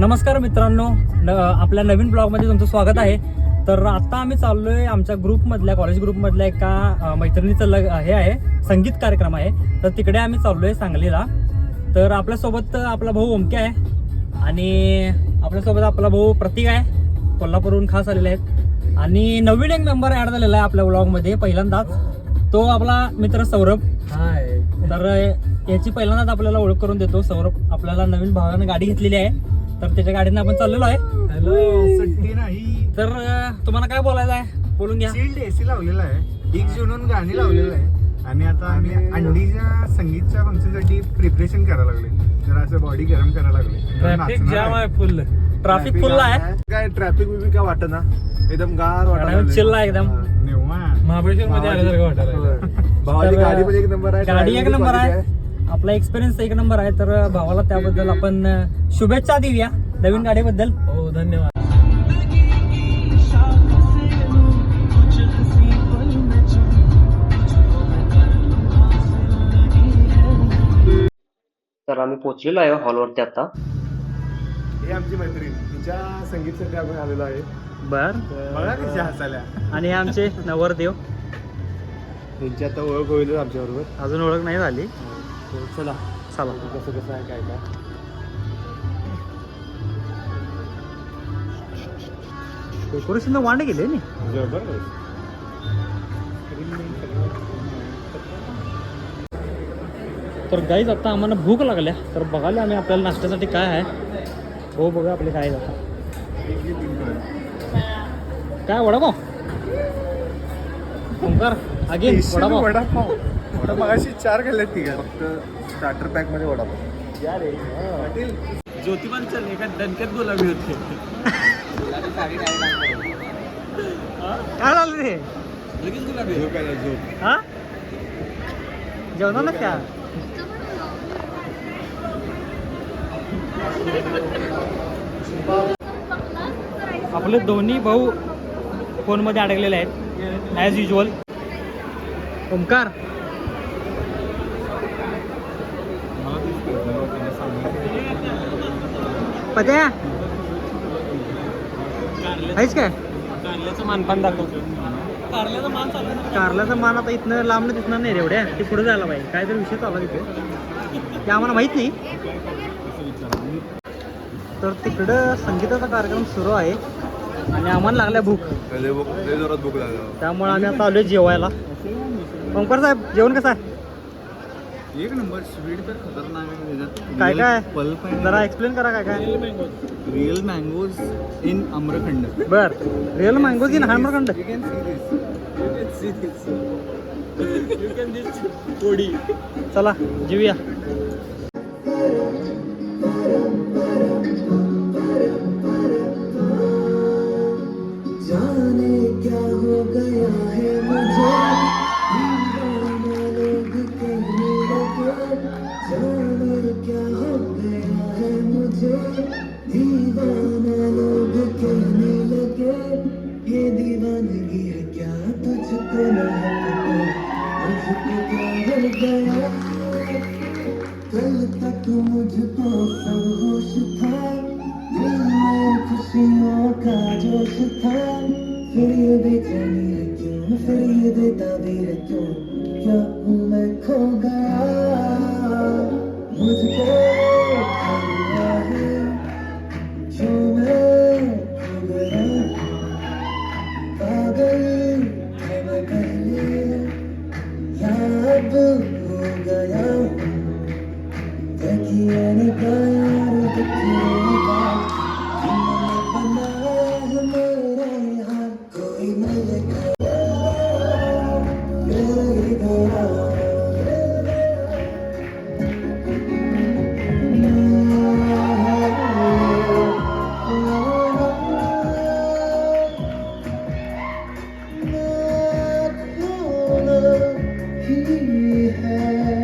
नमस्कार मित्रांनो. न आपल्या नवीन ब्लॉगमध्ये तुमचं स्वागत आहे. तर आता आम्ही चाललोय आमच्या ग्रुपमधल्या कॉलेज ग्रुपमधल्या एका मैत्रिणीचं लग हे आहे संगीत कार्यक्रम आहे. तर तिकडे आम्ही चाललोय सांगलीला. तर आपल्यासोबत आपला भाऊ ओमके आहे. आणि आपल्यासोबत आपला भाऊ प्रतीक आहे. कोल्हापूरहून खास आलेले आहेत. आणि नवीन एक मेंबर ॲड झालेला आहे आपल्या ब्लॉगमध्ये पहिल्यांदाच. तो आपला मित्र सौरभ. हाय. तर याची पहिल्यांदाच आपल्याला ओळख करून देतो. सौरभ आपल्याला नवीन भावानं गाडी घेतलेली आहे. तर त्याच्या गाडीनं आपण चाललेलो आहे. हॅलो सुट्टी नाही. तर तुम्हाला काय बोलायचं आहे? बोलून घ्या. सील्ड एसी लावलेला आहे. एक जुनून गाणी लावलेलं आहे. आणि आता आम्ही अंडीच्या संगीतच्या फंक्शनसाठी प्रिपरेशन करायला लागले जरा असं बॉडी गरम करायला लागले ट्रॅफिक जाम आहे. फुल ट्रॅफिक फुल आहे. काय ट्रॅफिक बिफिक काय वाटत ना? एकदम गार chill आहे एकदम. महाबळेश्वर मध्ये आल्यासारखं तर, गाडी पण एक नंबर आहे. गाडी एक नंबर आहे. आपला एक्सपिरियन्स एक नंबर आहे तर भावाला त्याबद्दल आपण शुभेच्छा देऊया नवीन गाडीबद्दल. हो धन्यवाद. तर आम्ही पोहोचलेलो आहे हॉलवरती आता. ही आमची मैत्रीण. तिच्या संगीतसाठी आपण आलेलो आहे. बर. बघा कशी हसाल्या आणि हे आमचे नवरदेव. त्यांची आता ओळख होईल आमच्या बरोबर अजून ओळख नाही झाली. चला. चला. कसं कसं आहे काय काय? डेकोरेशन वांडे गेले नी? तर गाईज आता आम्हाला भूक लागल्या. तर बघायला आम्ही आपल्याला नाश्त्यासाठी काय आहे. हो बघा आपले काय आहे आता. काय वडापाव? ओंकार अगेन वडापाव. वडापाव. वडा मगाशी चार खाल्ल्यात ती फक्त स्टार्टर पॅकमध्ये वडापाव. या रे. पाटील. ज्योतिबांच्या एका दणक्यात गुलाबी होते. काय झालं रे? लगेच गुलाबी झोप ना, झोप. हा? जेवणार का? आपले दोन्ही भाऊ फोनमध्ये अडकलेले आहेत. As usual Omkar. पत्या. काय? कारल्याचं मानपान दाखव. कारल्याचा मान चालू कारल्याचा मान आता इथनं लांबनं दिसणार नाही रे एवढ्या. ते पुढे जायला पाहिजे. काहीतरी विषय चालला तिथे. ते आम्हाला माहीत नाही. तर तिकडं संगीताचा कार्यक्रम सुरू आहे. आणि आम्हाला लागल्या भूक. जोरात भूक लागला. त्यामुळे आम्ही आता आलोय जेवायला. ओंकार साहेब जेवण कसं आहे? एक नंबर स्वीट तर खतरनाक आहे. त्याच्यात काय काय? पल्प जरा एक्सप्लेन करा काय काय. रिअल मँगोज इन आम्रखंड बर. रिअल मँगोज इन हायमरखंड You can see this. You can see this. You can this कोडी. चला जेऊया. मुझको सब होश था दिल में खुशियों का जोश था फिर ये बेचैनी है क्यों फिर ये बेताबी है क्यों ही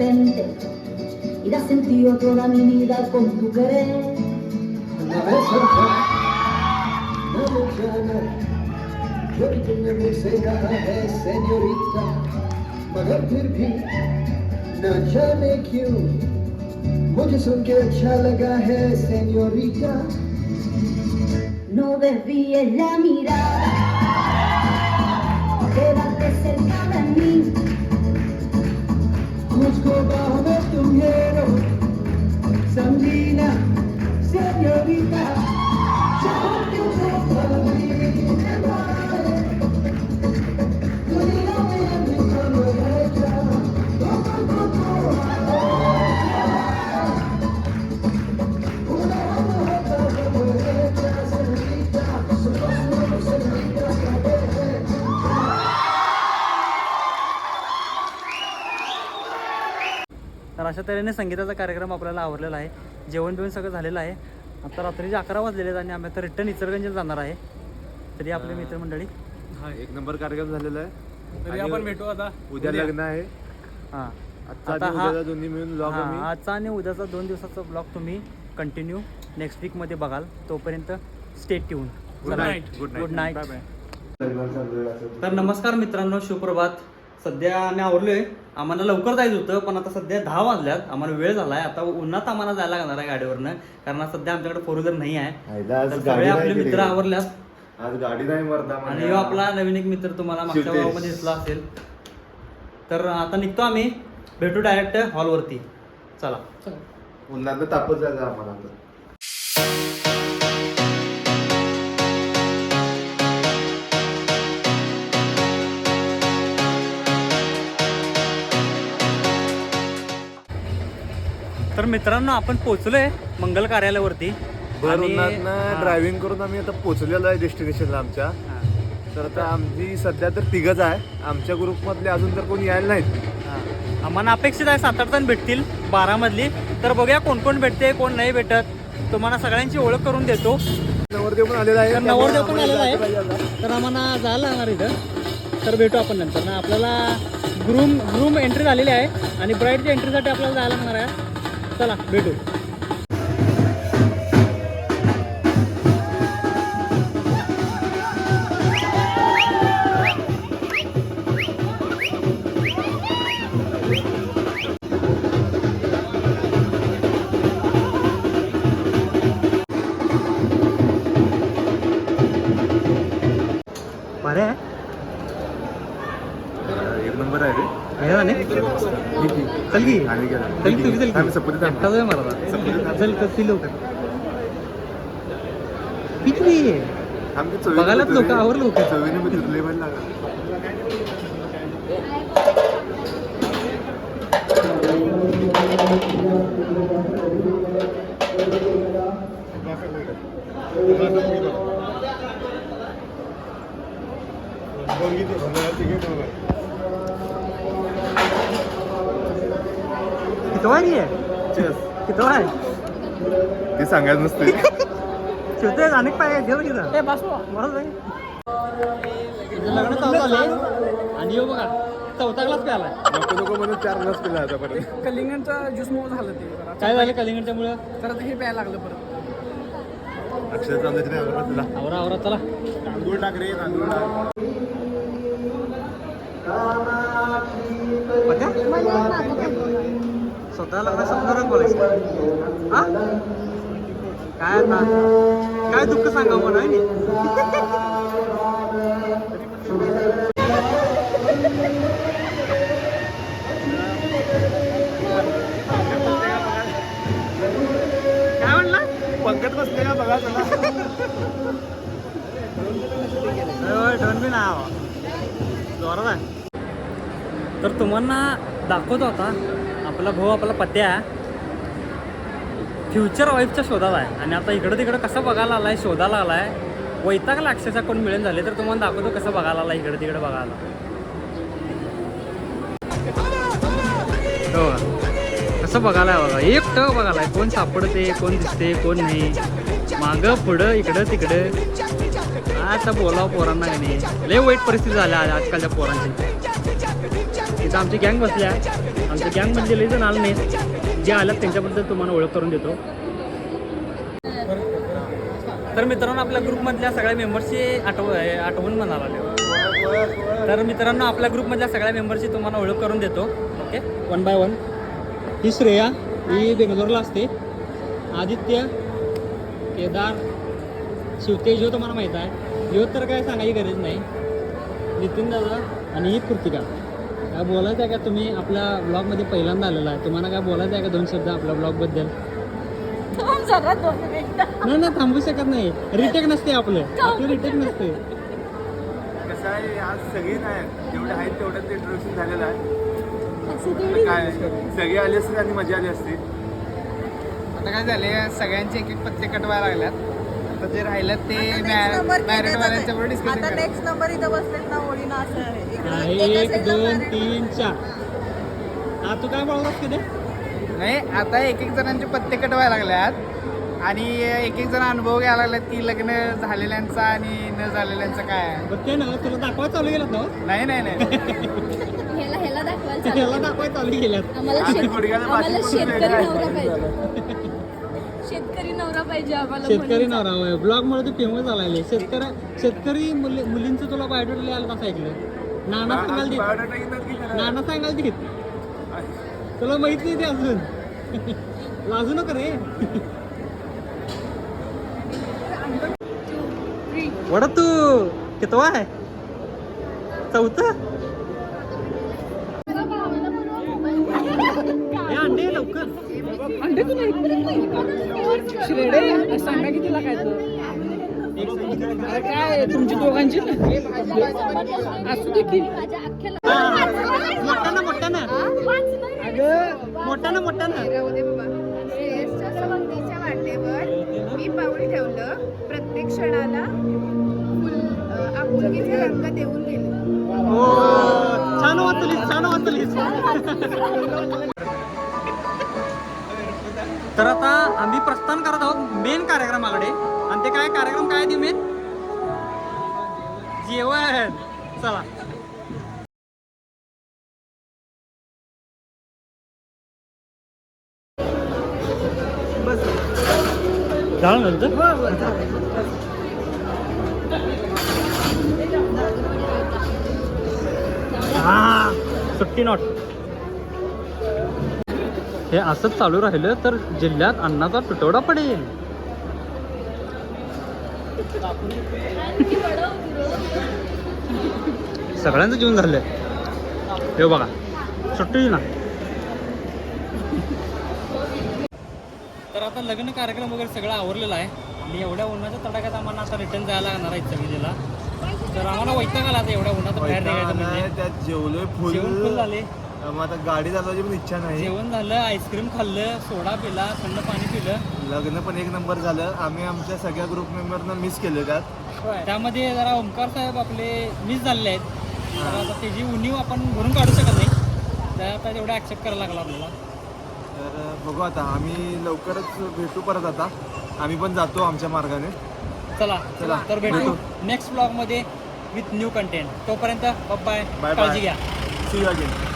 y da sentido toda mi vida con tu querer. Una vez señorita, no. No desvíes la mirada, quédate cerca de mí. मुझको तर अशा तऱ्हेने संगीताचा कार्यक्रम आपल्याला आवरलेला आहे. जेवण बिवण सगळं झालेलं आहे. आता रात्रीचे अकरा वाजलेले आहेत आणि आम्ही आता रिटर्न इचलगंजला जाणार आहे. तरी आपले मित्रमंडळी. एक नंबर कार्यक्रम झालेला आहे. तरी आपण भेटू आता. उद्या लग्न आहे. हां. आजचा आता आणि हा- उद्याचा दोन्ही मिळून ब्लॉग हां, आजचा आणि उद्याचा दोन दिवसाचा ब्लॉग तुम्ही कंटिन्यू नेक्स्ट वीकमध्ये बघाल. तोपर्यंत stay tuned good night good good night night तर नमस्कार मित्रांनो सुप्रभात. सध्या आम्ही आवरलोय. आम्हाला लवकर जायचं होतं पण आता सध्या दहा वाजल्यात. आम्हाला वेळ झालाय. आता उन्हात आम्हाला जायला लागणार आहे गाडीवरनं कारण सध्या आमच्याकडे फोर व्हीलर नाही आहे. तर सगळे आपले मित्र आवरल्यात. आज गाडी नाही मरता आणि ह्यो आपला नवीन एक मित्र तुम्हाला मागच्या. भागामध्ये दिसला असेल. तर आता निघतो आम्ही. भेटू डायरेक्ट हॉलवरती चला. उन्हात तापत जायचं आम्हाला तर मित्रांनो आपण पोहोचलोय मंगल कार्यालयावरती. ड्रायव्हिंग करून आम्ही आता पोहोचलेलो आहे डेस्टिनेशनला आमच्या. तर आता आमची सध्या तर तिघच आहे. आमच्या ग्रुपमधले अजून तर कोणी यायला नाहीत. हां. आम्हाला अपेक्षित आहे सात आठ जण भेटतील बारा मधली तर बघूया कोण कोण भेटते कोण नाही भेटत. तुम्हाला सगळ्यांची ओळख करून देतो. नवरदेव पण आलेला आहे. तर नवरदेव पण आलेला आहे. तर आम्हाला जायला लागणार इथं. तर भेटू आपण नंतर. ना आपल्याला ग्रूम ग्रूम एंट्री झालेली आहे. आणि ब्राईडच्या एंट्रीसाठी आपल्याला जायला लागणार आहे. चला भेटू बरे आहे एक नंबर आहे रे नाही? चल की. चल की चल आहे मला. चल कशी लवकर. किती बघायलाच लोकं रे. आवर लोकं. चवीने मित्र लय भारी लागला. किती आहे Cheers. किती आहे ते सांगायचं नसते शिवते अनेक पाय देव तिथं बरोबर लग्न चालू झाले आणि येऊ बघा चौथा नको नको म्हणून चार ग्लास पिला आतापर्यंत. कलिंगडचा ज्यूस मुळे झालं ते. जरा. काय झालं कलिंगडच्यामुळं परत हे प्यायला लागलं परत. अक्षर चांदायचं नाही तुला. आवरा आवरा चला. तांदूळ टाक रे तांदूळ टाक. स्वतः लग्न समजून बोलायचं? हा? काय आता? काय दुःख सांगावं म्हणा आहे नी? काय म्हणला? पंकज बसले का बघा चला डोन बी नाव जोरात आहे. तर तुम्हाला दाखवतो आता. आपला भाऊ आपला पत्या फ्युचर वाईफच्या शोधात आहे. आणि आता इकडं तिकडं कसं बघायला आलाय आला आलाय वैतागला अक्षरशः कोण मिळून झाले तर तुम्हाला दाखवतो कसं बघायला आला इकडं तिकडं बघायला. हो. कसं बघायला आहे बघा. एक टक बघायला आहे. कोण सापडते कोण दिसते कोण नाही. मागं पुढं इकडं तिकडं. आता बोलावं पोरांना नाही. लय वाईट परिस्थिती झाल्या आजकालच्या पोरांची. इथं आमची गँग बसल्या म्हणजे आमच्या गँगमधले लई जण आलं नाही जे आलं त्यांच्याबद्दल तुम्हाला ओळख करून देतो. तर मित्रांनो आपल्या ग्रुपमधल्या सगळ्या मेंबर्सची आठव आठवण म्हणाला तर मित्रांनो आपल्या ग्रुपमधल्या सगळ्या मेंबरची तुम्हाला ओळख करून देतो. ओके वन बाय वन ही श्रेया ही बेंगलोरला असते. आदित्य केदार शिवतेज हो तुम्हाला माहीत आहे. ह्यो तर काय सांगायची गरज नाही. नितीन दादा आणि ही कृतिका. काय बोलायचं आहे का तुम्ही? आपल्या ब्लॉगमध्ये पहिल्यांदा आलेला आहे. तुम्हाला काय बोलायचं आहे का दोन शब्द आपल्या ब्लॉगबद्दल नाही नाही थांबू शकत नाही. रिटेक नसते आपलं. आपलं रिटेक नसते. कसं आहे आज सगळे नाही. जेवढे आहेत तेवढ्याच इंट्रोडक्शन झालेलं आहे. काय? सगळे आले असते आणि मजा आली असते. आता काय झाले सगळ्यांचे एक एक पत्ते कटवायला लागल्यात. आता जे राहिलं ते मॅरिडवाल्यांच्या बरोबर डिस्कशन आता. नेक्स्ट नंबर इथं बसलेत ना ओळीनं असं आहे. इकडं एक दोन. तीन चार. हा तू काय बोललास किती नाही? आता एक एक जणांचे पत्ते कटवायला लागल्यात. आणि एक एक जण अनुभव घ्यायला लागल्यात की लग्न झालेल्यांचा आणि न झालेल्यांचा काय आहे. ते ना तुला दाखवायला चालू गेलात ना नाही नाही नाही. ह्याला ह्याला दाखवायला चालू. दाखवायला गेल्यात आम्हाला शेतकरी नवरा पाहिजे. पाहिजे आम्हाला शेतकरी मुलीचा. नवरा होय. ब्लॉग मुळे तू फेमस झालाय शेतकरी शेतकरी मुली मुलींचं तुला बायोडेटा आलं असं ऐकलं? नाना सांगाल ती बायोडाटा की? नाना सांगाल ती तुला माहीत नाही ते अजून. लाजू नका रे. वडा तू कितवा आहे? चौथा? हे अंडे आहे लवकर श्रेडे सांगा की तिला काय अरे काय तुमची दोघांची? असू दे की. माझ्या अख्ख्या मोठ्यानं मोठ्यानं. अगं राहू दे तर आता आम्ही प्रस्थान करत आहोत मेन कार्यक्रमाकडे. आणि ते काय कार्यक्रम काय ते मेन जेवण. चला. नंतर हा सुट्टी नॉट हे असंच चालू राहिलं तर जिल्ह्यात अन्नाचा तुटवडा पडेल. सगळ्यांचं जीवन झालंय हे बघा सुट्टी ना. तर आता लग्न कार्यक्रम वगैरे सगळं आवरलेलं आहे. आणि एवढ्या उन्हाच्या तडाख्यात आम्हाला आता रिटर्न जायला लागणार आहे सगळीला तर आम्हाला वैताग आला आता एवढ्या उन्हात बाहेर निघायचं म्हणजे. त्यात जेवण फुल झाले. मग आता गाडी चालवायची पण इच्छा नाही. जेवण झालं आईस्क्रीम खाल्लं सोडा पिला थंड पाणी पिलं. लग्न पण एक नंबर झालं. आम्ही आमच्या सगळ्या ग्रुप मेंबरना मिस केले त्यात. त्यामध्ये जरा ओंकार साहेब आपले मिस झालेले आहेत. तर आता त्याची उणीव आपण भरून काढू शकत नाही. त्या आता तेवढं ॲक्सेप्ट करायला लागला आपल्याला. तर बघू आता. आम्ही लवकरच भेटू परत आता. आम्ही पण जातो आमच्या मार्गाने. चला चला, तर भेटू. नेक्स्ट ब्लॉगमध्ये विथ न्यू कंटेंट तोपर्यंत बाय bye. काळजी घ्या. C you again